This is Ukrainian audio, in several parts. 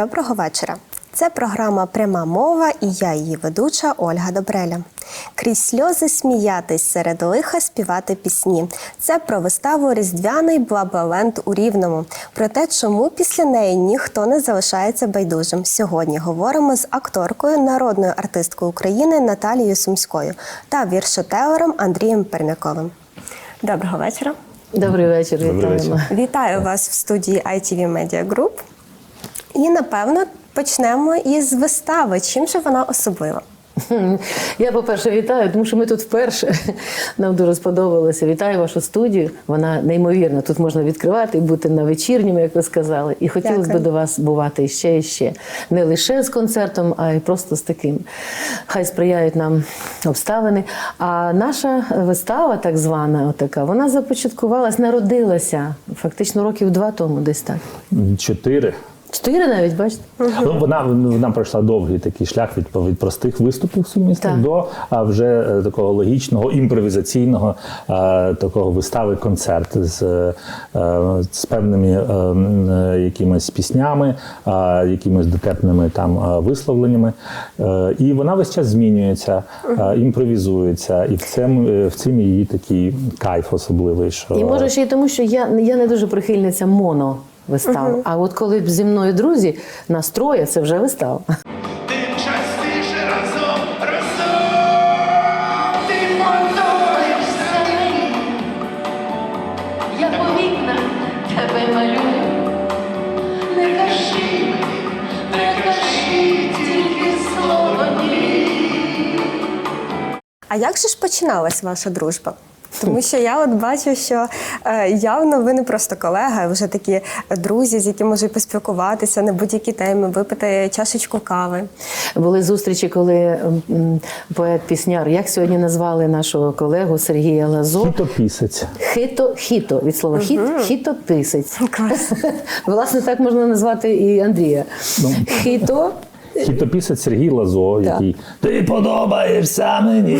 Доброго вечора. Це програма Пряма мова і я її ведуча Ольга Добреля. Крізь сльози сміятись серед лиха співати пісні. Це про виставу Різдвяний Блабаленд у Рівному. Про те, чому після неї ніхто не залишається байдужим. Сьогодні говоримо з акторкою, народною артисткою України Наталією Сумською та віршотеором Андрієм Пермяковим. Доброго вечора. Добрий вечір, Добрий вечір. Вітаю вас в студії ITV Media Group. І напевно почнемо із вистави. Чим же вона особлива? Я, по-перше, вітаю, тому що ми тут вперше. Нам дуже сподобалося. Вітаю вашу студію. Вона неймовірна. Тут можна відкривати і бути на вечірньому, як ви сказали. І хотілося б до вас бувати ще і ще. Не лише з концертом, а й просто з таким. Хай сприяють нам обставини. А наша вистава, так звана, отака, вона започаткувалась, народилася фактично років два тому, десь так. Чотири. Чотири навіть, бачите? Ну, вона, вона пройшла довгий такий шлях від, від простих виступів сумісних до а, вже е, такого логічного, імпровізаційного е, такого вистави концерт з, е, з певними е, якимись піснями, е, якимись дотепними там висловленнями. Е, і вона весь час змінюється, е, імпровізується. І в цьому, е, в цьому її такий кайф особливий. Що І може ще й тому, що я, я не дуже прихильниця моно вистав. А от коли б зі мною друзі настроє, це вже вистава. Тим частіше разом, разом ти подобаєш самі. Я по тебе малюю. Не кажи не кажи тільки слово ні. А як же ж починалась ваша дружба? Тому що я от бачу, що е, явно ви не просто колега, а вже такі друзі, з якими можуть поспілкуватися на будь-які теми, випити чашечку кави. Були зустрічі, коли м, поет-пісняр, як сьогодні назвали нашого колегу Сергія Лазо, Хітопісець. хито хіто від слова хіт, хітописець. Клас. Власне, так можна назвати і Андрія. Ну. Хіто. Хітопісець Сергій Лазо, який ти подобаєшся мені.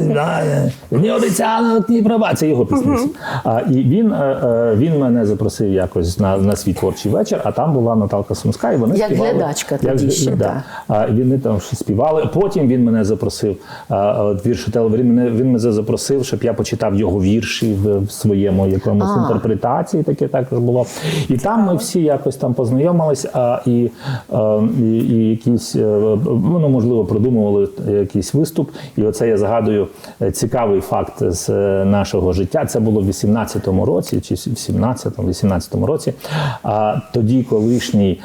знає, Не обіцяно ні права. Це його пісня. А, і він, е, е, він мене запросив якось на, на свій творчий вечір, а там була Наталка Сумська, і вони Як співали. глядачка тоді ще, да. А, вони там щось співали. Потім він мене запросив, а, от віршотел, він мене, він мене запросив, щоб я почитав його вірші в, в своєму якомусь інтерпретації, таке також було. І там ми всі якось там познайомились, а, і, а, і, і якісь, ну, можливо, продумували якийсь виступ. І оце я згадую е, цікавий факт з е, нашого життя. Це було в 18-му році, чи в 17-му, 18-му році. А тоді колишній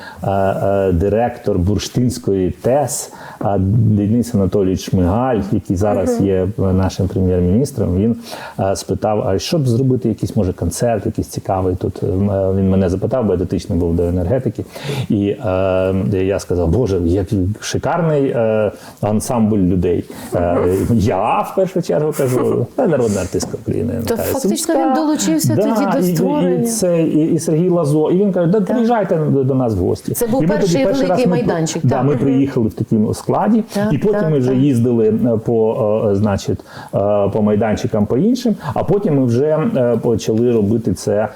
директор Бурштинської ТЕС а, Денис Анатолійович Шмигаль, який зараз є нашим прем'єр-міністром, він е, спитав: а що б зробити якийсь може концерт, якийсь цікавий тут. Е, Він мене запитав, бо я дотичний був до енергетики. І е, я сказав, Боже, який шикарний е, ансамбль людей. Е, я в першу чергу кажу, та народна артистка України. То фактично він долучився тоді до створення. І, це, і, Сергій Лазо. І він каже, да, приїжджайте до, нас в гості. Це був перший великий майданчик, Да, ми приїхали в такому складі, Так, і потім так, ми вже так. їздили е, по, е, значить, е, по майданчикам по іншим, а потім ми вже почали робити це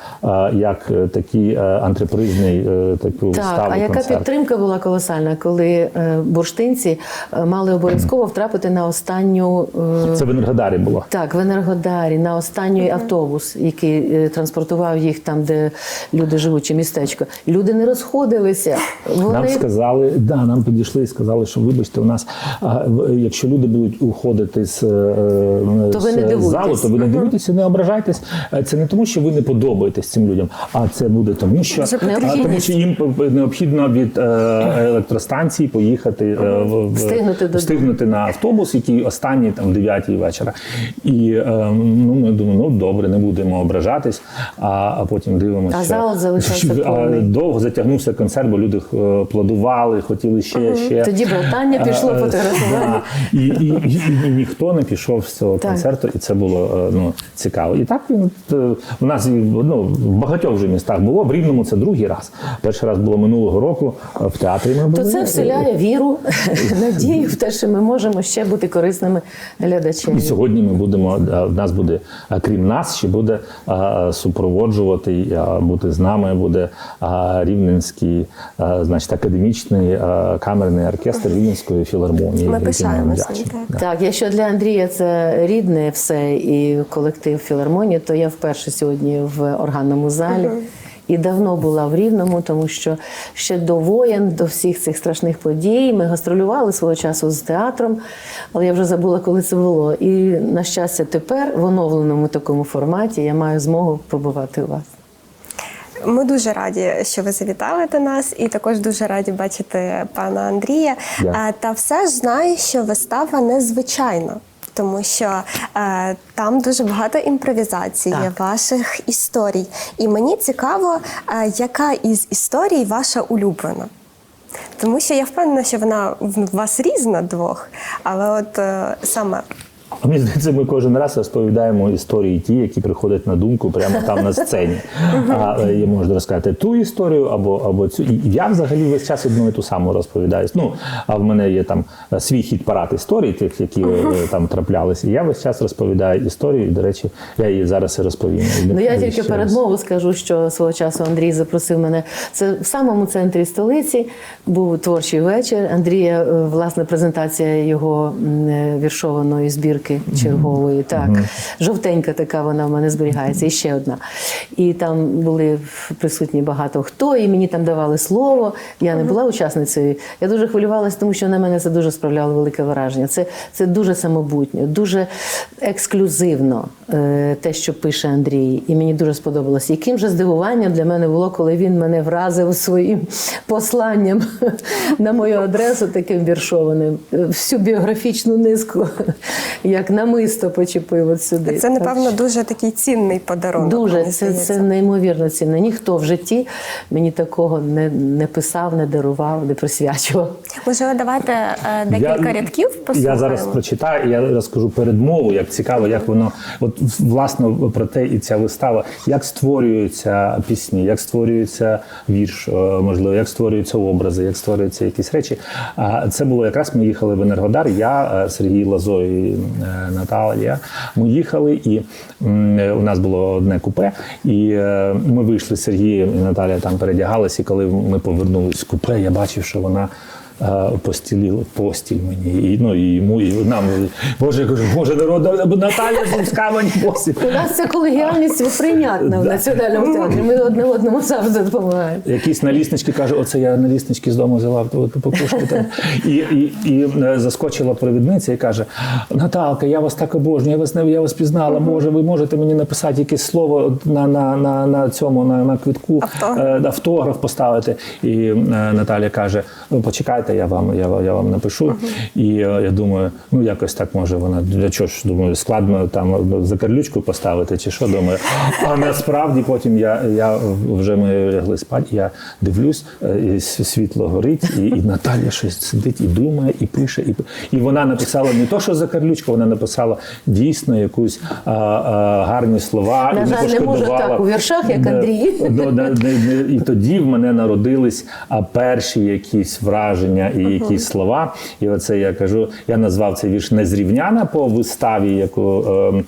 як такий антрепризний таку Так, виставу. а яка концерт. підтримка була колосальна, коли бурштинці мали обов'язково втрапити на останню Це в Енергодарі було. так, в Енергодарі, на останній автобус, який транспортував їх там, де люди живуть, чи містечко. Люди не розходилися. Вони Нам сказали, да, нам підійшли і сказали, що вибачте, у нас, якщо люди будуть уходити з, е, То ви з не залу, то ви не дивуйтеся, не ображайтесь. Е, Це не тому, що ви не подобаєтесь цим людям, а це буде тому, що, тому, що їм необхідно від е, електростанції поїхати е, Встигнути встигнути на автобус, який останній там 9 вечора. І е, ну, ми думаємо, ну добре, не будемо ображатись, а, а потім дивимося. А зал залишався повний. довго затягнувся концерт, бо люди е, плодували, хотіли ще, ще. Тоді братання пішло, Е, е, фотографування. І, і, і, і ніхто не пішов з цього Так. концерту, і це було е, ну, цікаво. І так він от, е, нас ну, в багатьох вже містах було. В Рівному це другий раз. Перший раз було минулого року е, в театрі. Ми То це вселяє віру, надію в те, що ми можемо ще бути корисними глядачам. І сьогодні ми будемо в нас буде, крім нас, ще буде супроводжувати, бути з нами буде Рівненський, значить, академічний камерний оркестр Рівненської філармонії. Ми пишаємося ним, Так, якщо для Андрія це рідне все і колектив філармонії, то я вперше сьогодні в органному залі. І давно була в Рівному, тому що ще до воєн, до всіх цих страшних подій ми гастролювали свого часу з театром, але я вже забула, коли це було. І на щастя, тепер в оновленому такому форматі я маю змогу побувати у вас. Ми дуже раді, що ви завітали до нас, і також дуже раді бачити пана Андрія. Е, Та все ж знаю, що вистава незвичайна. Тому що е, там дуже багато імпровізації, Так. ваших історій. І мені цікаво, е, яка із історій ваша улюблена. Тому що я впевнена, що вона в вас різна двох, але от е, саме Мені здається, ми кожен раз розповідаємо історії ті, які приходять на думку прямо там на сцені. А е, я можу розказати ту історію або, або цю. І я взагалі весь час одну і ту саму розповідаю. Ну, а в мене є там свій хід парад історій, тих, які е, там траплялися. І я весь час розповідаю історію, і, до речі, я її зараз і розповім. Ну я тільки передмову скажу, що свого часу Андрій запросив мене. Це в самому центрі столиці був творчий вечір. Андрія, е, власне, презентація його віршованої збірки чергової. Так, жовтенька така вона в мене зберігається. І ще одна. І там були присутні багато хто, і мені там давали слово. Я не була учасницею. Я дуже хвилювалася, тому що на мене це дуже справляло велике враження. Це, це дуже самобутньо, дуже ексклюзивно е, те, що пише Андрій. І мені дуже сподобалось. Яким же здивуванням для мене було, коли він мене вразив своїм посланням на мою адресу, таким віршованим, всю біографічну низку, як намисто почепив от сюди. це, напевно, дуже такий цінний подарунок. Дуже це, це неймовірно цінно. Ніхто в житті мені такого не, не писав, не дарував, не присвячував. Можливо, давайте е, декілька рядків послухаємо. Я зараз прочитаю, я розкажу передмову, як цікаво, як воно, от власне про те і ця вистава, як створюються пісні, як створюється вірш, е, можливо, як створюються образи, як створюються якісь речі. А це було якраз ми їхали в Енергодар. Я, е, Сергій Лазо і Наталія. Ми їхали, і у нас було одне купе, і е, ми вийшли з Сергієм і Наталія там передягалася. І коли ми повернулись в купе, я бачив, що вона. Е, постіль мені, і ну і йому, і нам. Боже, я кажу, Боже, народ, Наталя Сумська мені постіль. У нас ця колегіальність прийнятна в національному театрі. Ми одне одному завжди допомагаємо. Якісь наліснички каже, оце я наліснички з дому взяла покушку там. І, і, і е, заскочила провідниця і каже: Наталка, я вас так обожнюю, я вас не я вас пізнала. Може, ви можете мені написати якесь слово на, на, на, на цьому на, на квитку, Автограф. е, автограф поставити. І е, Наталя каже: Ну, почекайте, я вам, я, я вам напишу. І е, я думаю, ну якось так може вона. Для чого ж думаю, складно там ну, закарлючку поставити, чи що думаю. А насправді потім я, я вже ми лягли спати, я дивлюсь, е, і світло горить, і, і Наталя щось сидить і думає, і пише. І, і вона написала не то, що закарлючка, вона написала дійсно якусь а, а, гарні слова. На жаль, не може пошкодувала. так у віршах, як Андрій. да. І тоді в мене народились перші якісь враження і якісь слова. І оце я кажу, я назвав цей вірш Незрівняна по виставі, яку е, е,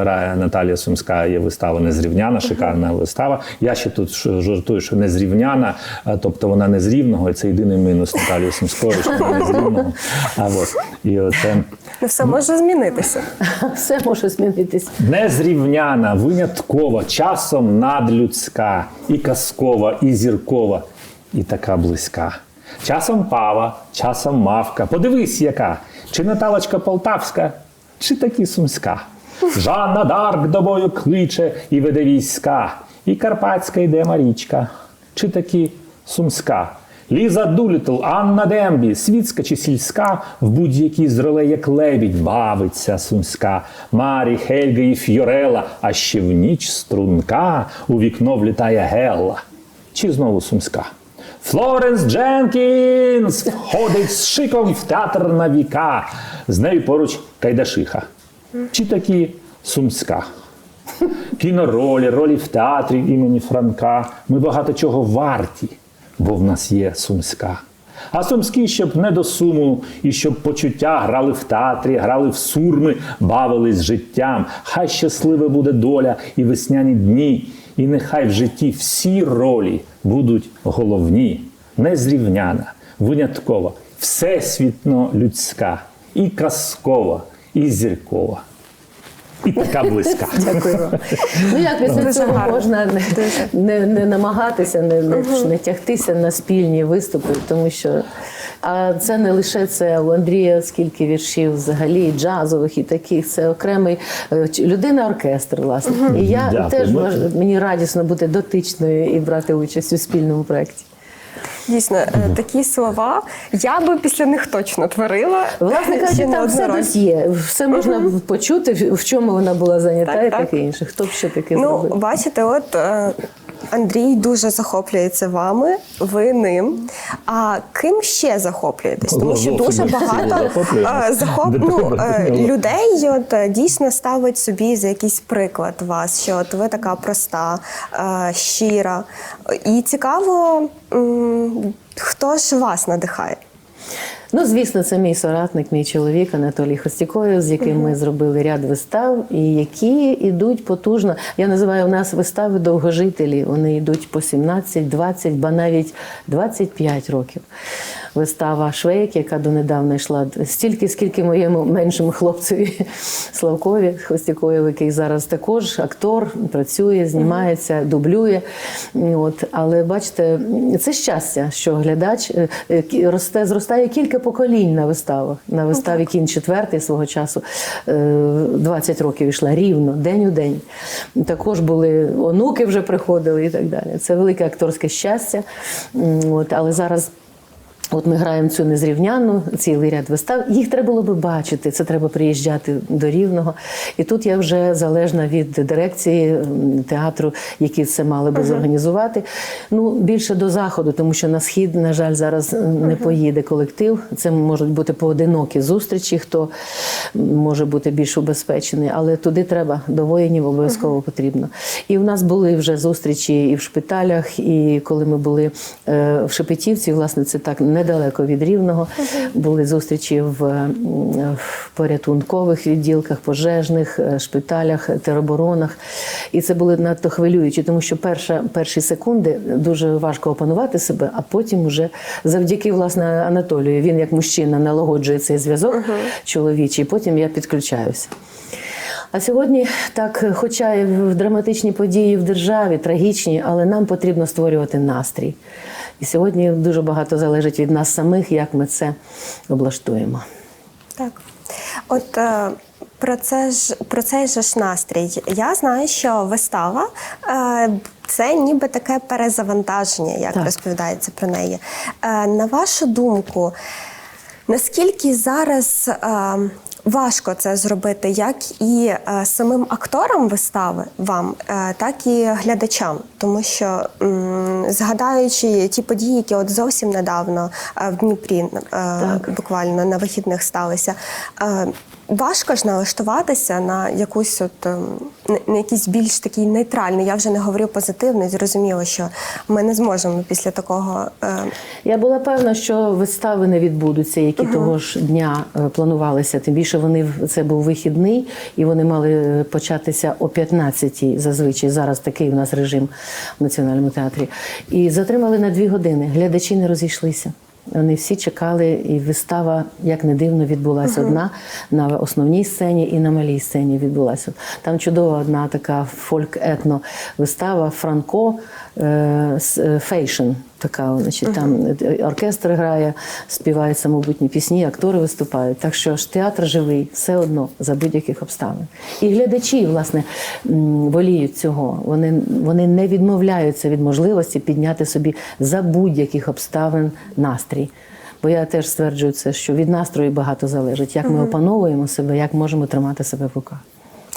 грає Наталія Сумська. Є вистава Незрівняна, шикарна вистава. Я ще тут жартую, що незрівняна, тобто вона не з рівного, і це єдиний мінус Наталії Сумської, що вона не. А от і оце. Ну, все може змінитися. Все може змінитись. Незрівняна, виняткова, часом надлюдська, і казкова, і зіркова, і така близька. Часом пава, часом мавка. Подивись, яка, чи Наталочка Полтавська, чи таки сумська. Жанна Дарк до бою кличе і веде війська, і Карпатська йде Марічка, чи таки сумська. Ліза Дулітл, Анна Дембі, світська чи сільська, в будь-якій з ролей, як лебідь, бавиться сумська, Марі, Хельга і Фьорела, а ще в ніч струнка у вікно влітає Гелла. Чи знову сумська? Флоренс Дженкінс входить з шиком в театр на віка. З нею поруч Кайдашиха. Чи такі сумська? Кіноролі, ролі в театрі імені Франка. Ми багато чого варті, бо в нас є сумська. А сумські, щоб не до суму, і щоб почуття грали в театрі, грали в сурми, бавились життям. Хай щасливе буде доля і весняні дні, і нехай в житті всі ролі будуть головні, незрівняна, виняткова, всесвітно людська, і казкова, і зіркова, і така близька. Дякую. Ну як після цього гарно. можна не, не, не намагатися, не, не, не тягтися на спільні виступи, тому що а це не лише це у Андрія, скільки віршів взагалі, і джазових і таких. Це окремий е, людина оркестр, власне. І я Дякую. теж важ- мені радісно бути дотичною і брати участь у спільному проєкті. Дійсно, е, такі слова я би після них точно творила. Власне кажучи, там все десь є. Все можна почути, в- чому вона була зайнята Так, і так. таке інше. Хто б ще таке Ну, зробив? бачите, от е, Андрій дуже захоплюється вами, ви ним. А ким ще захоплюєтесь? Тому що дуже багато е, захоп... Ну, е, людей от, е, дійсно ставить собі за якийсь приклад вас, що от ви така проста, щира. І цікаво, хто ж вас надихає? Ну, звісно, це мій соратник, мій чоловік Анатолій Хостікою, з яким ми зробили ряд вистав, і які йдуть потужно. Я називаю у нас вистави довгожителі. Вони йдуть по 17, 20, ба навіть 25 років. Вистава Швейк, яка донедавна йшла стільки, скільки моєму меншому хлопцеві Славкові Хостікоєву, який зараз також актор, працює, знімається, дублює. От, але бачите, це щастя, що глядач е, е, росте, зростає кілька поколінь на виставах. На виставі кін четвертий свого часу е, 20 років йшла рівно, день у день. Також були онуки вже приходили і так далі. Це велике акторське щастя. От, але зараз. От ми граємо цю незрівняну, цілий ряд вистав. Їх треба було би бачити. Це треба приїжджати до рівного. І тут я вже залежна від дирекції театру, які це мали би зорганізувати. Ну більше до заходу, тому що на схід, на жаль, зараз не поїде колектив. Це можуть бути поодинокі зустрічі, хто може бути більш убезпечений, але туди треба до воїнів обов'язково потрібно. І в нас були вже зустрічі і в шпиталях, і коли ми були е, в Шепетівці, власне, це так недалеко від Рівного. Були зустрічі в, в порятункових відділках, пожежних, е, шпиталях, тероборонах. І це були надто хвилюючі, тому що перша, перші секунди дуже важко опанувати себе, а потім вже завдяки власне Анатолію. Він як мужчина налагоджує цей зв'язок чоловічий, потім я підключаюся. А сьогодні так, хоча і в драматичні події в державі трагічні, але нам потрібно створювати настрій. І сьогодні дуже багато залежить від нас самих, як ми це облаштуємо. Так. От е, про це ж про цей же ж настрій. Я знаю, що вистава е, це ніби таке перезавантаження, як Так. розповідається про неї. Е, на вашу думку, наскільки зараз важко це зробити, як і е, самим акторам вистави вам, е, так і глядачам, тому що м, згадаючи ті події, які от зовсім недавно е, в Дніпрі е, буквально на вихідних сталися. Е, Важко ж налаштуватися на якусь от ем, на- якийсь більш такий нейтральний. Я вже не говорю позитивний. Зрозуміло, що ми не зможемо після такого е, Я була певна, що вистави не відбудуться, які того ж дня е, планувалися. Тим більше вони це був вихідний, і вони мали е, початися о 15-й зазвичай. Зараз такий у нас режим в національному театрі. І затримали на дві години. Глядачі не розійшлися. Вони всі чекали, і вистава, як не дивно, відбулася одна на основній сцені і на малій сцені відбулася. Там чудова одна така фольк-етно вистава Франко е, е, Фейшн. Така, значить, там е, оркестр грає, співають самобутні пісні, актори виступають. Так що ж театр живий все одно за будь-яких обставин. І глядачі, власне, воліють цього. Вони, вони не відмовляються від можливості підняти собі за будь-яких обставин настрій. Бо я теж стверджую це, що від настрою багато залежить, як ми опановуємо себе, як можемо тримати себе в руках.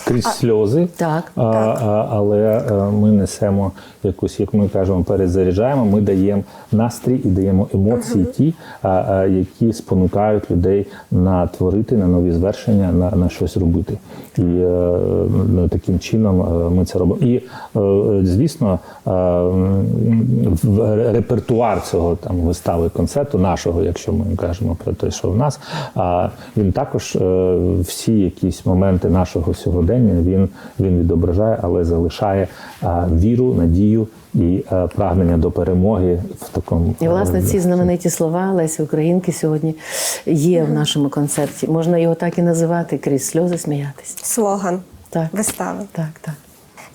Крізь сльози. Так. А, а, але е, ми несемо якусь, як ми кажемо, перезаряджаємо. Ми даємо настрій і даємо емоції, ті, а, а, які спонукають людей на творити, на нові звершення, на, на щось робити. І е, ну, таким чином е, ми це робимо. І звісно, в репертуар цього там вистави концерту, нашого, якщо ми кажемо про те, що в нас, а він також всі якісь моменти нашого сьогодення він, він відображає, але залишає а, віру, надію і прагнення до перемоги в такому І власне ці знамениті слова Лесі Українки сьогодні є в нашому концерті. Можна його так і називати крізь сльози сміятись. Слоган Так. вистави. Так, так.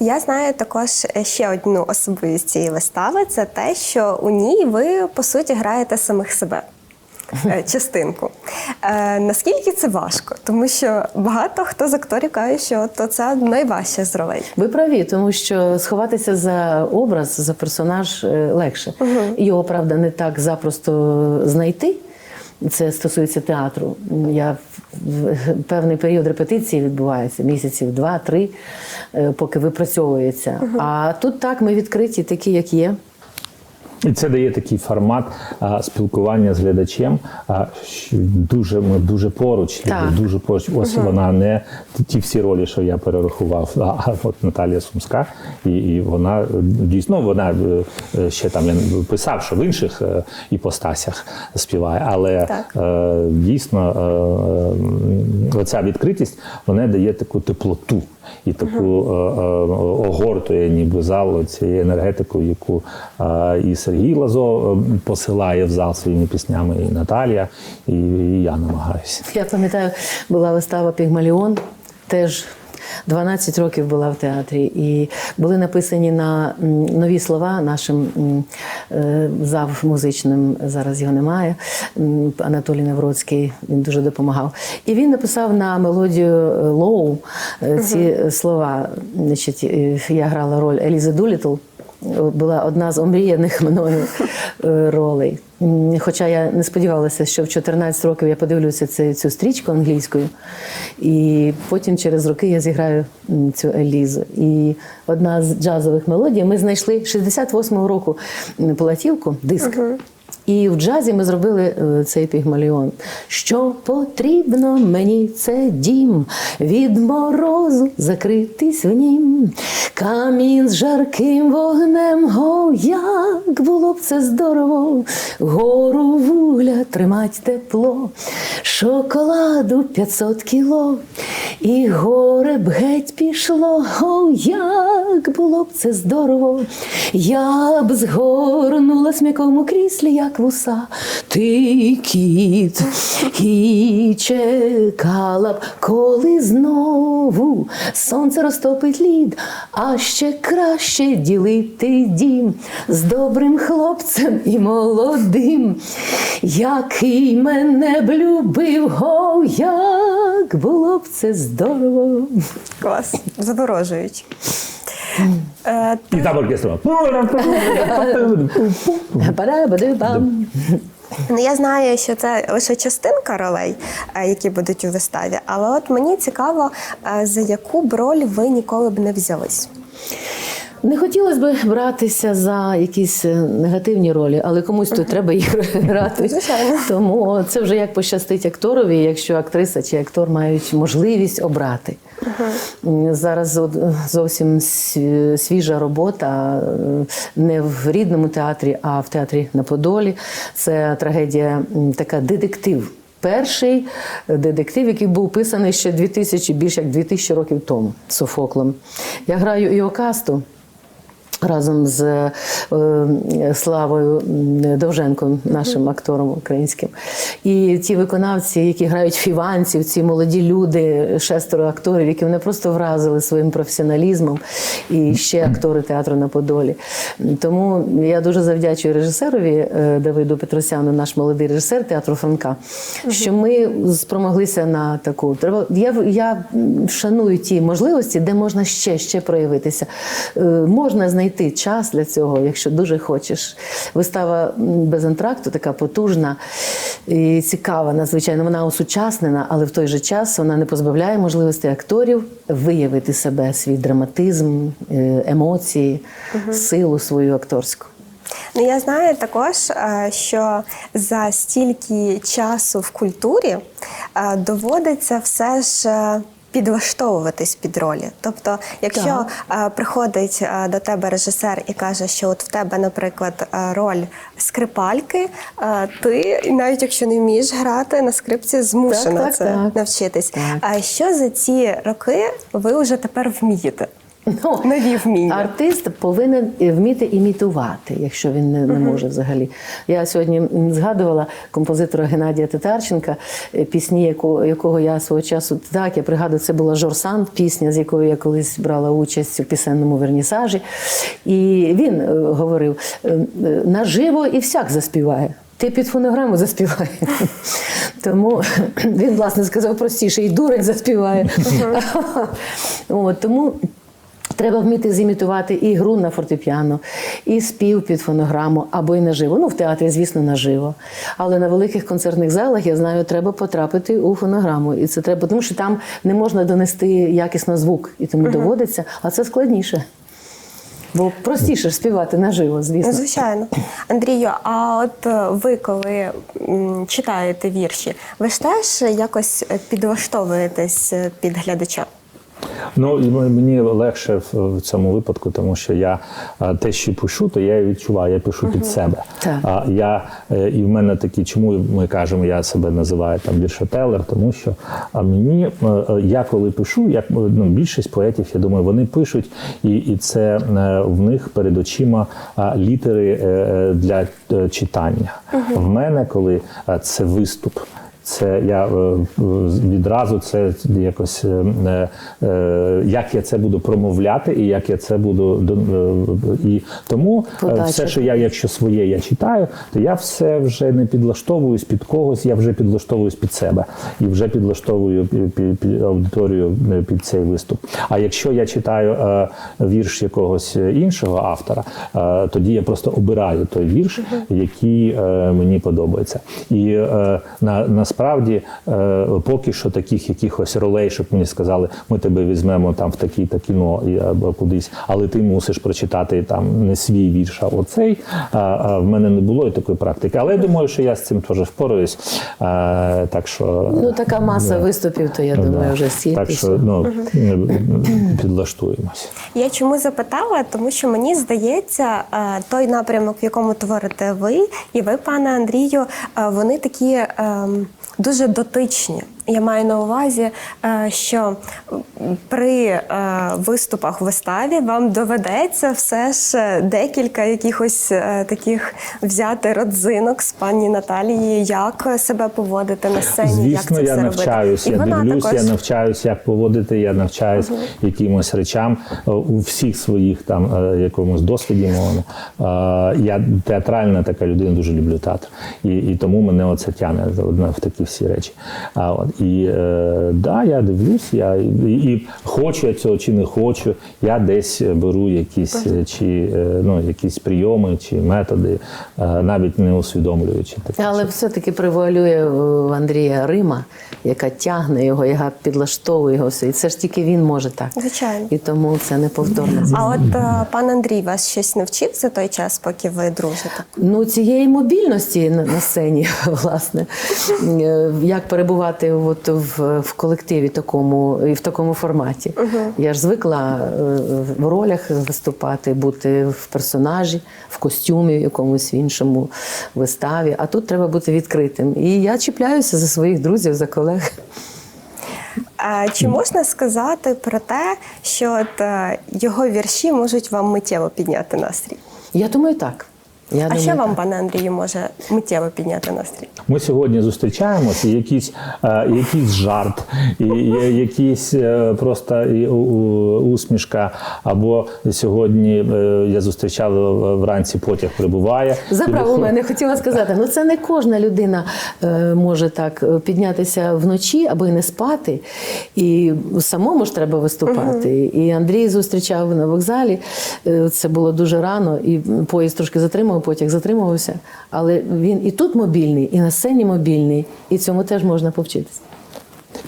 Я знаю також ще одну особливість цієї вистави це те, що у ній ви по суті граєте самих себе. Е, Частинку. Е, наскільки це важко? Тому що багато хто з акторів каже, що то це найважче з ролей. Ви праві, тому що сховатися за образ, за персонаж е, легше. Його, правда, не так запросто знайти. Це стосується театру. Я в- певний період репетиції відбувається місяців два-три, е, поки випрацьовується. А тут так ми відкриті, такі, як є. І це дає такий формат а, спілкування з глядачем. А, дуже ми дуже поруч, Так. дуже поруч. Ось вона не ті всі ролі, що я перерахував. А, а от Наталія Сумська, і, і вона дійсно вона е, е, ще там я писав, що в інших е, іпостасях співає, але е, дійсно е, оця відкритість вона дає таку теплоту і таку е, е, огортує ніби зал цією енергетикою, яку е, і Сергій Лазо е, посилає в зал своїми піснями, і Наталія, і я намагаюся. Я пам'ятаю, була вистава Пігмаліон, теж 12 років була в театрі, і були написані на нові слова нашим е, зав музичним, зараз його немає. Анатолій Навроцький він дуже допомагав. І він написав на мелодію Лоу ці uh -huh. слова. Значить, е, я грала роль Елізи Дулітл. Була одна з омріяних мною е, ролей. Хоча я не сподівалася, що в 14 років я подивлюся цю, цю стрічку англійською, і потім через роки я зіграю цю Елізу. І одна з джазових мелодій ми знайшли 68-го року платівку, диск. І в джазі ми зробили е, цей пігмаліон. Що потрібно мені це дім, від морозу закритись в нім, камін з жарким вогнем, го, як було б це здорово, гору вугля тримать тепло, шоколаду 500 кіло, і горе б геть пішло, о, як було б це здорово, я б згорнулась в м'якому кріслі, як вуса, ти кіт, і чекала б, коли знову сонце розтопить лід, а ще краще ділити дім з добрим хлопцем і молодим, який мене б любив, о, як було б це здорово. Клас, заворожують. Е, І там оркестр. Ба-да-ба-ди-бам. Ну, я знаю, що це лише частинка ролей, е, які будуть у виставі, але от мені цікаво, е, за яку б роль ви ніколи б не взялись. Не хотілося б братися за якісь е, негативні ролі, але комусь тут треба їх грати. Звичайно. Тому це вже як пощастить акторові, якщо актриса чи актор мають можливість обрати. М, Зараз зовсім свіжа робота е, не в рідному театрі, а в театрі на Подолі. Це трагедія така детектив. Перший детектив, який був писаний ще 2000, більше як 2000 років тому Софоклом. Я граю Іокасту. Разом з е, Славою Довженком, нашим актором українським. І ті виконавці, які грають фіванців, ці молоді люди, шестеро акторів, які мене просто вразили своїм професіоналізмом, і ще актори театру на Подолі. Тому я дуже завдячую режисерові е, Давиду Петросяну, наш молодий режисер театру Франка, що ми спромоглися на таку. Треба я, я шаную ті можливості, де можна ще, ще проявитися. Е, Можна знайти час для цього, якщо дуже хочеш. Вистава без антракту, така потужна. і цікава, надзвичайно. Вона осучаснена, але в той же час вона не позбавляє можливості акторів виявити себе, свій драматизм, е, емоції, силу свою акторську. Ну, я знаю також, е, що за стільки часу в культурі е, доводиться все ж. Е, Підлаштовуватись під ролі. Тобто, якщо так. приходить е, до тебе режисер і каже, що от в тебе, наприклад, е, роль скрипальки, е, ти навіть якщо не вмієш грати на скрипці, змушена Так, так, це так. навчитись. Так. А що за ці роки ви вже тепер вмієте? Ну, Нові вміння. Артист повинен вміти імітувати, якщо він не, не може взагалі. Я сьогодні згадувала композитора Геннадія Татарченка, е, пісні, яко- якого я свого часу так, я пригадую, це була Жорсан, пісня, з якою я колись брала участь у пісенному вернісажі. І він е, говорив: е, наживо і всяк заспіває. Ти під фонограму заспівай. Тому він, власне, сказав простіше, і дурень заспіває. От, тому Треба вміти зімітувати і гру на фортепіано, і спів під фонограму, або й наживо. Ну, в театрі, звісно, наживо. Але на великих концертних залах, я знаю, треба потрапити у фонограму. І це треба, тому що там не можна донести якісно звук, і тому доводиться, а це складніше. Бо простіше ж співати наживо, звісно. Звичайно. Андрію, а от е, ви, коли читаєте вірші, ви ж теж якось підлаштовуєтесь е, під глядача? Ну мені легше в, цьому випадку, тому що я те, що пишу, то я відчуваю, я пишу під себе. А я е, і в мене такі, чому ми кажемо, я себе називаю там віршотелер, тому що а мені е, е, я коли пишу, як ну, більшість поетів, я думаю, вони пишуть, і, і це в них перед очима літери для читання. В мене, коли це виступ. Це я е, відразу це якось е, е, як я це буду промовляти, і як я це буду і тому Подача. все, що я, якщо своє я читаю, то я все вже не підлаштовуюсь під когось, я вже підлаштовуюсь під себе і вже підлаштовую під, аудиторію під цей виступ. А якщо я читаю вірш якогось іншого автора, тоді я просто обираю той вірш, який мені подобається. І на, насправді е, поки що таких якихось ролей, щоб мені сказали, ми тебе візьмемо там в такі-то кіно або кудись, але ти мусиш прочитати там не свій вірш, а оцей. А, а в мене не було і такої практики. Але я думаю, що я з цим теж впораюсь. А, так що Ну, така маса виступів, то я ну, думаю, да. вже всі. так що ну підлаштуємось. Я чому запитала? Тому що мені здається, е, той напрямок, в якому творите ви, і ви, пане Андрію, е, вони такі ем, дуже дотичні. Я маю на увазі, е, що при е, виступах в виставі вам доведеться все ж е, декілька якихось таких взяти родзинок з пані Наталії, як себе поводити на сцені, Звісно, як це я все навчаюсь, робити. я дивлюсь, також- я навчаюсь, як поводити, я навчаюсь якимось речам у всіх своїх там якомусь досвіді. Е, Я театральна така людина, дуже люблю театр. І, і тому мене оце одне в такі всі речі. А, от, і е, да, я дивлюсь, я і, і хочу я цього чи не хочу. Я десь беру якісь е, чи е, ну, якісь прийоми чи методи, е, навіть не усвідомлюючи таке. Але все-таки привуалює в Андрія Рима, яка тягне його, яка підлаштовує його все. І це ж тільки він може так. Звичайно. І тому це неповторно. А от е, пан Андрій вас щось навчив за той час, поки ви дружите? Ну, цієї мобільності на, на сцені, власне, як перебувати от в, в колективі такому і в такому форматі. Я ж звикла е, в ролях виступати, бути в персонажі, в костюмі, в якомусь іншому виставі. А тут треба бути відкритим. І я чіпляюся за своїх друзів, за колег. А чи можна сказати про те, що от, е, його вірші можуть вам миттєво підняти настрій? Я думаю, так. Я а думаю, що вам, пане Андрію, може миттєво підняти настрій? Ми сьогодні зустрічаємося, якийсь, е, якийсь жарт, і, якийсь е, просто і, у- у- усмішка. Або сьогодні е, я зустрічав вранці потяг прибуває. Заправ І у мене хотіла сказати, ну це не кожна людина е, може так піднятися вночі або й не спати. І самому ж треба виступати. І Андрій зустрічав на вокзалі. Це було дуже рано, і поїзд трошки затримав. Потяг затримувався, але він і тут мобільний, і на сцені мобільний, і цьому теж можна повчитися.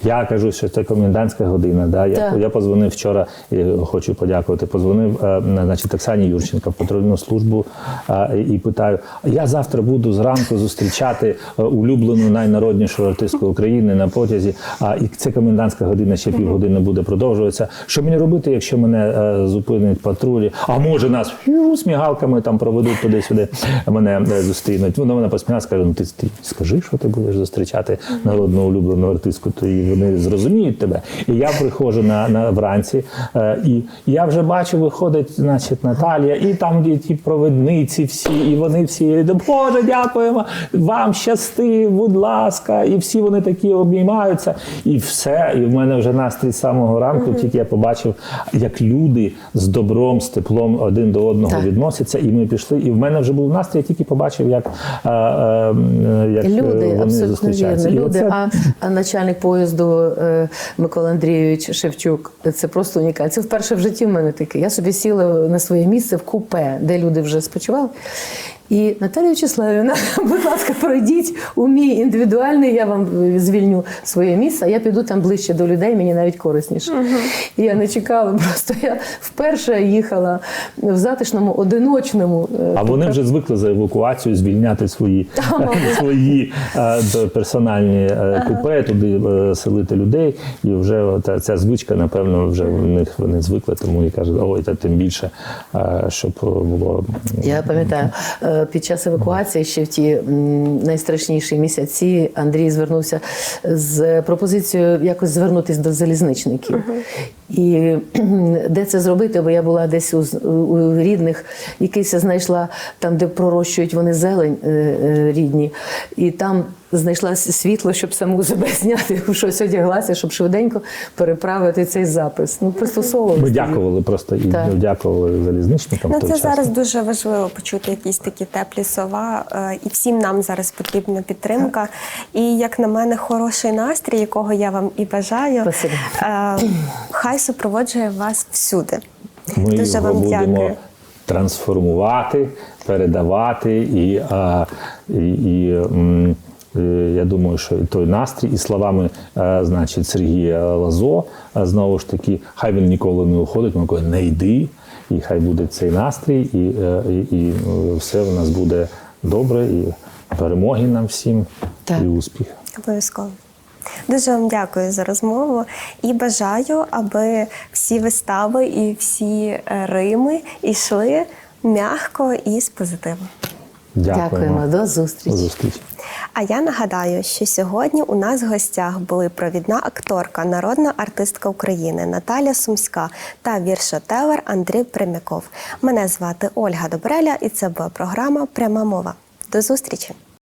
Я кажу, що це комендантська година. Да? Я, Так. я позвонив вчора, і хочу подякувати. Позвонив е, значить, Оксані Юрченко в патрульну службу е, і питаю: я завтра буду зранку зустрічати е, улюблену найнароднішу артистку України на потязі. А і це комендантська година ще півгодини буде продовжуватися. Що мені робити, якщо мене зупинять патрулі? А може нас фью, з мігалками там проведуть туди-сюди, мене зустрінуть. Вона вона посміялася, каже: ну ти, скажи, що ти будеш зустрічати народну улюблену артистку, то і вони зрозуміють тебе. І я приходжу на, на вранці, е, і я вже бачу, виходить, значить, Наталія, і там є ті провідниці всі, і вони всі Боже, дякуємо, вам щасти, будь ласка, і всі вони такі обіймаються, і все. І в мене вже настрій з самого ранку, тільки я побачив, як люди з добром, з теплом один до одного Так. відносяться, і ми пішли. І в мене вже був настрій, я тільки побачив, як, е, е, як е, Люди, вони абсолютно зустрічаються. вірно. І Люди, оце- а, а начальник поїзду е, Микола Андрійович Шевчук, це просто унікально. Це вперше в житті в мене таке. Я собі сіла на своє місце в купе, де люди вже спочивали. І Наталія Вячеславівна, будь ласка, пройдіть у мій індивідуальний, я вам звільню своє місце, а я піду там ближче до людей, мені навіть корисніше. І я не чекала, просто я вперше їхала в затишному, одиночному. е, А вони вже звикли за евакуацію звільняти свої, свої е, персональні е, купе, туди селити людей. І вже та, ця звичка, напевно, вже в них вони звикли, тому і кажуть, ой, та тим більше, щоб було. Я пам'ятаю, під час евакуації ще в ті найстрашніші місяці Андрій звернувся з пропозицією якось звернутися до залізничників. І де це зробити? Бо я була десь у, у рідних, якийсь знайшла там, де пророщують вони зелень е, е, рідні, і там знайшла світло, щоб саму себе зняти, в щось одяглася, щоб швиденько переправити цей запис. Ну просто соло. Ми дякували просто і Так. дякували залізничникам. Ну, той це час. зараз дуже важливо почути якісь такі теплі слова. е, І всім нам зараз потрібна підтримка. І як на мене, хороший настрій, якого я вам і бажаю. Спасибо. е, Хай супроводжує вас всюди. Ми Дуже його вам будемо дякую. трансформувати, передавати, і, а, і, і м, е, я думаю, що і той настрій, і словами, е, значить, Сергія Лазо, е, знову ж таки, хай він ніколи не уходить, ми кажемо, не йди, і хай буде цей настрій, і, е, і, і е, все в нас буде добре, і перемоги нам всім, Так. і успіх. Обов'язково. Дуже вам дякую за розмову і бажаю, аби всі вистави і всі е, Рими йшли м'яко і з позитивом. Дякуємо. Дякуємо, до зустрічі. До зустрічі. А я нагадаю, що сьогодні у нас в гостях були провідна акторка, народна артистка України Наталя Сумська та віршотевер Андрій Примяков. Мене звати Ольга Добреля, і це була програма Пряма мова. До зустрічі!